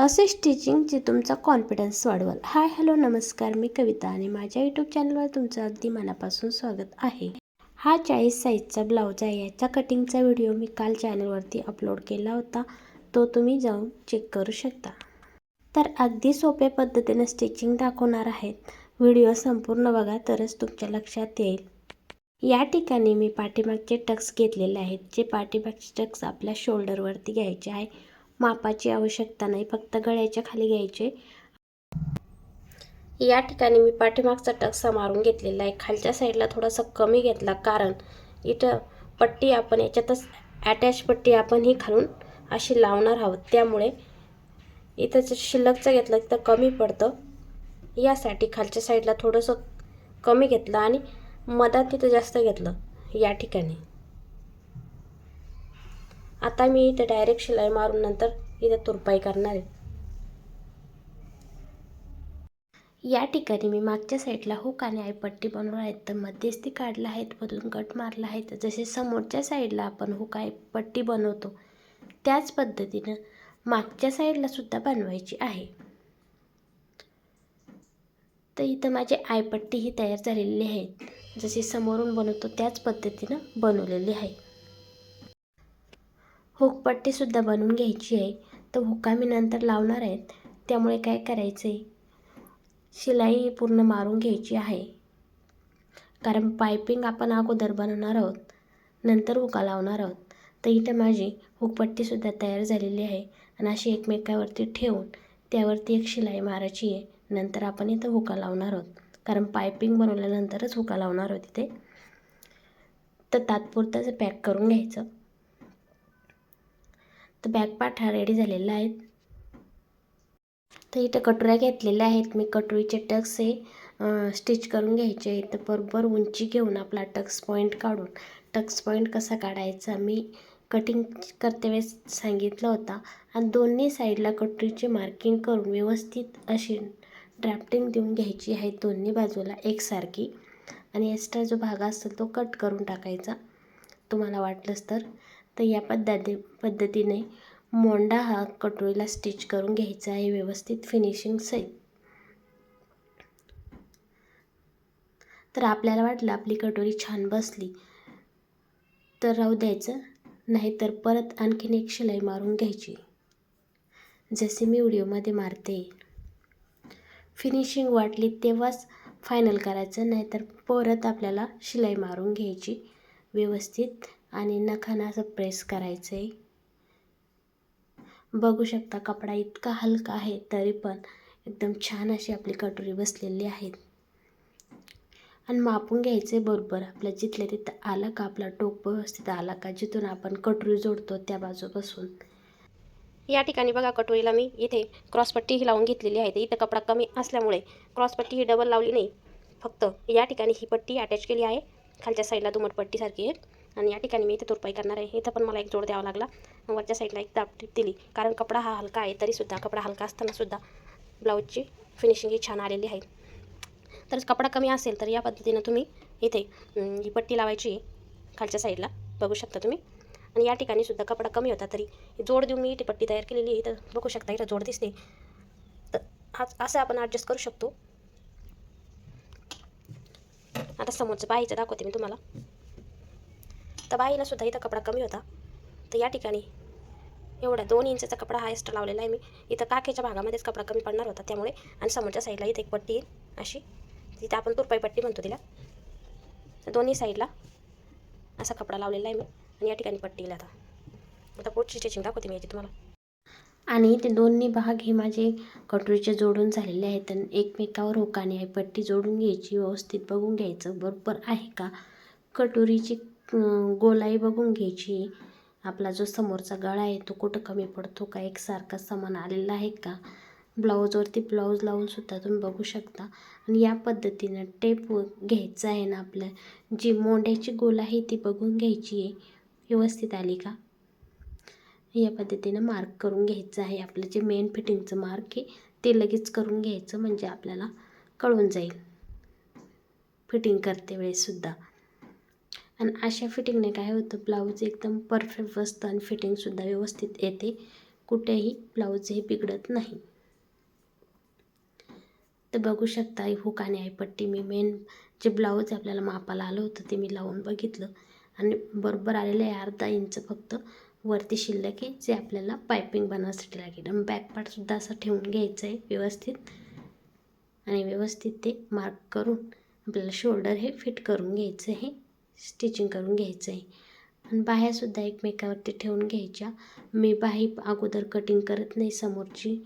असे स्टिचिंग जे तुमचा कॉन्फिडन्स वाढवल. हाय हॅलो नमस्कार. मी कविता आणि माझ्या यूट्यूब चॅनलवर तुमचं अगदी मनापासून स्वागत आहे. हा चाळीस साईजचा ब्लाऊज आहे. याचा कटिंगचा व्हिडिओ मी काल चॅनलवरती अपलोड केला होता. तो तुम्ही जाऊन चेक करू शकता. तर अगदी सोप्या पद्धतीने स्टिचिंग दाखवणार आहेत. व्हिडिओ संपूर्ण बघा तरच तुमच्या लक्षात येईल. या ठिकाणी मी पाठीमागचे टक्स घेतलेले आहेत जे पाठीमागचे टक्स आपल्या शोल्डरवरती घ्यायचे आहे. मापाची आवश्यकता नाही फक्त गळ्याच्या खाली घ्यायचे. या ठिकाणी मी पाठीमागचा टक्सा मारून घेतलेला आहे. खालच्या साईडला थोडासा कमी घेतला कारण इथं पट्टी आपण याच्यातच अटॅच पट्टी आपण ही खालून अशी लावणार आहोत. त्यामुळे इथं जर शिल्लकचं घेतलं तिथं कमी पडतं. यासाठी खालच्या साईडला थोडंसं कमी घेतलं आणि मधात तिथं जास्त घेतलं. या ठिकाणी. आता मी इथं डायरेक्ट शिलाई मारून नंतर इथं तुरपाई करणार आहे. या ठिकाणी मी मागच्या साईडला हुक आणि आयपट्टी बनवणार आहेत. तर मध्यस्थी काढला आहेत मधून कट मारला आहे. तर जसे समोरच्या साईडला आपण हुक आयपट्टी बनवतो त्याच पद्धतीनं मागच्या साईडला सुद्धा बनवायची आहे. तर इथं माझी आयपट्टी ही तयार झालेली आहे. जशी समोरून बनवतो त्याच पद्धतीनं बनवलेली आहे. हुकपट्टीसुद्धा बनवून घ्यायची आहे. तर हुका मी नंतर लावणार आहेत त्यामुळे काय करायचं आहे शिलाई पूर्ण मारून घ्यायची आहे. कारण पायपिंग आपण अगोदर बनवणार आहोत. नंतर हुका लावणार आहोत. तर इथं माझी हुकपट्टीसुद्धा तयार झालेली आहे. आणि अशी एकमेकावरती ठेवून त्यावरती एक शिलाई मारायची आहे. नंतर आपण इथं हुका लावणार आहोत. कारण पायपिंग बनवल्यानंतरच हुका लावणार आहोत इथे. तर तात्पुरतंच पॅक करून घ्यायचं. तर बॅकपार्ट हा रेडी झालेला आहे तर इथं कटोऱ्या घेतलेल्या आहेत. मी कटोरीचे टक्स हे स्टिच करून घ्यायचे तर बरोबर उंची घेऊन आपला टक्स पॉईंट काढून टक्स पॉईंट कसा काढायचा मी कटिंग करते वेळेस सांगितलं होता. आणि दोन्ही साईडला कटोरीचे मार्किंग करून व्यवस्थित अशी ड्राफ्टिंग देऊन घ्यायची आहे दोन्ही बाजूला एकसारखी. आणि एक्स्ट्रा जो भाग असेल तो कट करून टाकायचा. तुम्हाला वाटलंच तर. तर या पद्धती पद्धतीने मोंडा हा कटोरीला स्टिच करून घ्यायचा आहे. व्यवस्थित फिनिशिंग सहित तर आपल्याला वाटलं आपली कटोरी छान बसली. तर राहू द्यायचं. नाहीतर परत आणखीन एक शिलाई मारून घ्यायची. जसे मी व्हिडिओमध्ये मारते. फिनिशिंग वाटली तेव्हाच फायनल करायचं. नाहीतर परत आपल्याला शिलाई मारून घ्यायची. व्यवस्थित आणि नखानं असं प्रेस करायचं आहे बघू शकता कपडा इतका हलका आहे तरी पण एकदम छान अशी आपली कटोरी बसलेली आहेत. आणि मापून घ्यायचे बरोबर. आपल्या जिथल्या तिथं आला का आपला टोक व्यवस्थित आला का जिथून आपण कटोरी जोडतो त्या बाजूपासून. या ठिकाणी बघा कटोरीला मी इथे क्रॉसपट्टी ही लावून घेतलेली आहे. तर इथं कपडा कमी असल्यामुळे क्रॉसपट्टी ही डबल लावली नाही. फक्त या ठिकाणी ही पट्टी अटॅच केली आहे. खालच्या साईडला दुमट पट्टीसारखी आहे. आणि या ठिकाणी मी इथे तुरपाई करणार आहे. इथं पण मला एक जोड द्यावा लागला. वरच्या साईडला एक दाब दिली. कारण कपडा हा हलका आहे तरीसुद्धा कपडा हलका असतानासुद्धा ब्लाऊजची फिनिशिंग ही छान आलेली आहे. तर कपडा कमी असेल तर या पद्धतीनं तुम्ही इथे ही पट्टी लावायची खालच्या साईडला बघू शकता तुम्ही. आणि या ठिकाणी सुद्धा कपडा कमी होता तरी जोड देऊन मी इथे पट्टी तयार केलेली आहे. तर बघू शकता इथं जोड दिसते. तर हा असं आपण ॲडजस्ट करू शकतो. आता समोरचं बाईचं दाखवते मी तुम्हाला. तर बाईला सुद्धा इथं कपडा कमी होता. तर या ठिकाणी एवढा दोन इंचचा कपडा हायस्ट लावलेला आहे मी. इथं काखेच्या भागामध्येच कपडा कमी पडणार होता त्यामुळे. आणि समोरच्या साईडला इथे एक पट्टी येईल अशी. तिथे आपण तुरपाई पट्टी म्हणतो तिला. तर दोन्ही साईडला असा कपडा लावलेला आहे मी. आणि या ठिकाणी पट्टी येईल आता. आता पुढची स्टिचिंग दाखवते मी याची तुम्हाला. आणि ते दोन्ही भाग हे माझे कटोरीचे जोडून झालेले आहेत. आणि एकमेकावर होकाने आहे. पट्टी जोडून घ्यायची व्यवस्थित बघून घ्यायचं. बरोबर आहे का? कटोरीची गोलाई बघून घ्यायची. आपला जो समोरचा गळा आहे तो कुठं कमी पडतो का एकसारखा समान आलेला आहे का? ब्लाऊजवरती ब्लाऊज लावूनसुद्धा तुम्ही बघू शकता. आणि या पद्धतीनं टेप घ्यायचं आहे ना आपल्या जी मोंड्याची गोल आहे ती बघून घ्यायची आहे. व्यवस्थित आली का? या पद्धतीनं मार्क करून घ्यायचं आहे. आपलं जे मेन फिटिंगचं मार्क आहे ते लगेच करून घ्यायचं म्हणजे आपल्याला कळून जाईल. फिटिंग करते वेळेससुद्धा आणि अशा फिटिंगने काय होतं? ब्लाऊज एकदम परफेक्ट बसतं आणि फिटिंगसुद्धा व्यवस्थित येते. कुठेही ब्लाऊज हे बिघडत नाही. तर बघू शकता हुक आणि आईपट्टी. मी मेन जे ब्लाऊज आपल्याला मापाला आलं होतं ते मी लावून बघितलं. आणि बरोबर आलेलं आहे अर्धा इंच फक्त. वरती शिल्लक आहे जे आपल्याला पायपिंग बनवण्यासाठी लागेल. आणि बॅकपार्टसुद्धा असं ठेवून घ्यायचं आहे व्यवस्थित. आणि व्यवस्थित ते मार्क करून आपल्याला शोल्डर हे फिट करून घ्यायचं आहे. स्टिचिंग करून घ्यायचं आहे आणि बाह्यासुद्धा एकमेकावरती ठेवून घ्यायच्या. मी बाही अगोदर कटिंग करत नाही समोरची.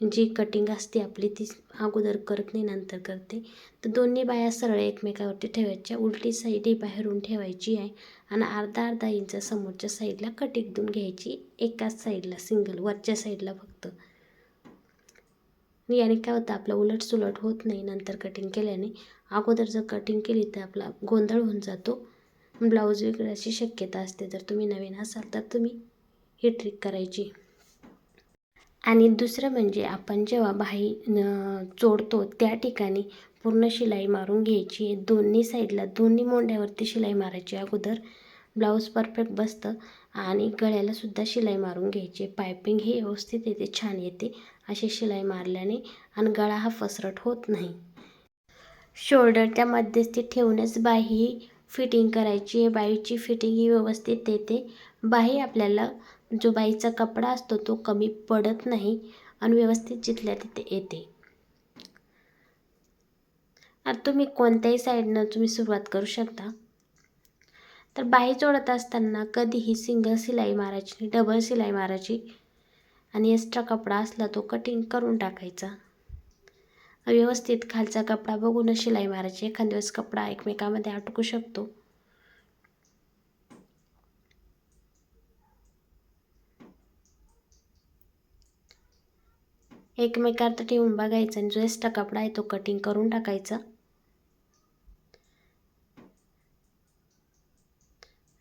जी कटिंग असते आपली ती अगोदर करत नाही नंतर करते. तर दोन्ही बाया सरळ एकमेकावरती ठेवायच्या. उलटी साईड ही बाहेरून ठेवायची आहे. आणि अर्धा अर्धा इंच समोरच्या साईडला कटिंग देऊन घ्यायची. एकाच साईडला सिंगल वरच्या साईडला फक्त. याने काय होतं आपलं उलट सुलट होत नाही नंतर कटिंग केल्याने. अगोदर जर कटिंग केली तर आपला गोंधळ होऊन जातो. ब्लाऊज विकण्याची शक्यता असते जर तुम्ही नवीन असाल तर तुम्ही ही ट्रिक करायची. आणि दुसरं म्हणजे आपण जेव्हा बाही चोडतो जोडतो त्या ठिकाणी पूर्ण शिलाई मारून घ्यायची. आहे दोन्ही साईडला दोन्ही मोंड्यावरती शिलाई मारायची अगोदर. ब्लाऊज परफेक्ट बसतं आणि गळ्यालासुद्धा शिलाई मारून घ्यायची. पायपिंग हे व्यवस्थित येते छान येते. अशी शिलाई मारल्याने आणि गळा हा फसरट होत नाही. शोल्डरच्या मध्यस्थी ठेवूनच बाही फिटिंग करायची आहे बाईची फिटिंग ही व्यवस्थित येते बाही आपल्याला जो बाईचा कपडा असतो तो कमी पडत नाही आणि व्यवस्थित जिथल्या तिथे येते. आता तुम्ही कोणत्याही साईडनं तुम्ही सुरुवात करू शकता. तर बाही जोडत असताना कधीही सिंगल शिलाई मारायची डबल शिलाई मारायची आणि एक्स्ट्रा कपडा असला तो कटिंग करून टाकायचा. व्यवस्थित खालचा कपडा बघूनच शिलाई मारायची. एखाद दिवस कपडा एकमेकामध्ये अटकू शकतो. एकमेकात ठेवून बघायचा आणि जो एक्स्ट्रा कपडा आहे तो कटिंग करून टाकायचा.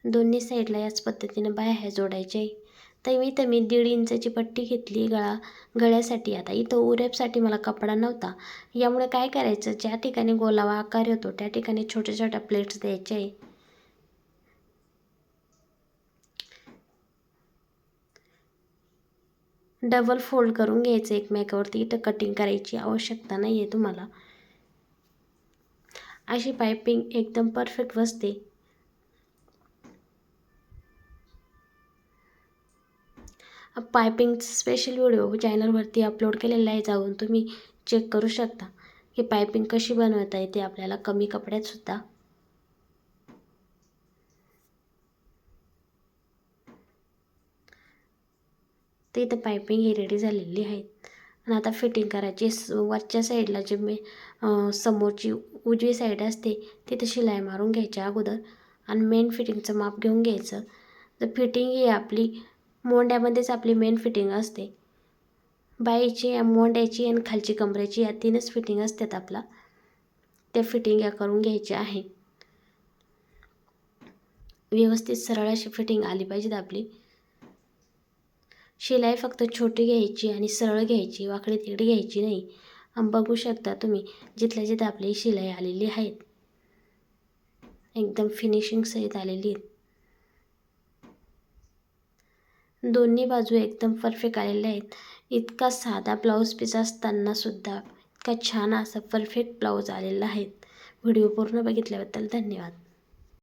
दोन्ही साईडला याच पद्धतीने बाया ह्या जोडायच्या तर मी तर मी दीड इंचाची पट्टी घेतली गळा गळ्यासाठी. आता इथं उरेपसाठी मला कपडा नव्हता. यामुळे काय करायचं? ज्या ठिकाणी गोलावा आकार येतो त्या ठिकाणी छोट्या छोट्या प्लेट्स द्यायच्या आहे डबल फोल्ड करून घ्यायचं एकमेकावरती. इथं कटिंग करायची आवश्यकता नाही आहे तुम्हाला. अशी पायपिंग एकदम परफेक्ट बसते. पायपिंग स्पेशल व्हिडिओ चॅनलवरती अपलोड केलेला आहे जाऊन तुम्ही चेक करू शकता. की पायपिंग कशी बनवता येते आपल्याला कमी कपड्यातसुद्धा ते इथं पायपिंग ही रेडी झालेली आहेत. आणि आता फिटिंग करायची वरच्या साईडला जे मी समोरची उजवी साईड असते तिथे शिलाई मारून घ्यायच्या अगोदर. आणि मेन फिटिंगचं माप घेऊन घ्यायचं. तर फिटिंग ही आपली मोंड्यामध्येच आपली मेन फिटिंग असते. बाईची मोंड्याची आणि खालची कमरेची या तीनच फिटिंग असतात आपला. त्या फिटिंग या करून घ्यायच्या आहे. व्यवस्थित सरळ अशी फिटिंग आली पाहिजेत आपली. शिलाई फक्त छोटी घ्यायची आणि सरळ घ्यायची वाकडी तिकडी घ्यायची नाही. आणि बघू शकता तुम्ही जिथल्या जिथं आपली शिलाई आलेली आहेत. एकदम फिनिशिंग सहित आलेली आहेत. दोन्ही बाजू एकदम परफेक्ट आलेल्या आहेत. इतका साधा ब्लाऊज पीस असतानासुद्धा इतका छान असा परफेक्ट ब्लाऊज आलेला आहे. व्हिडिओ पूर्ण बघितल्याबद्दल धन्यवाद.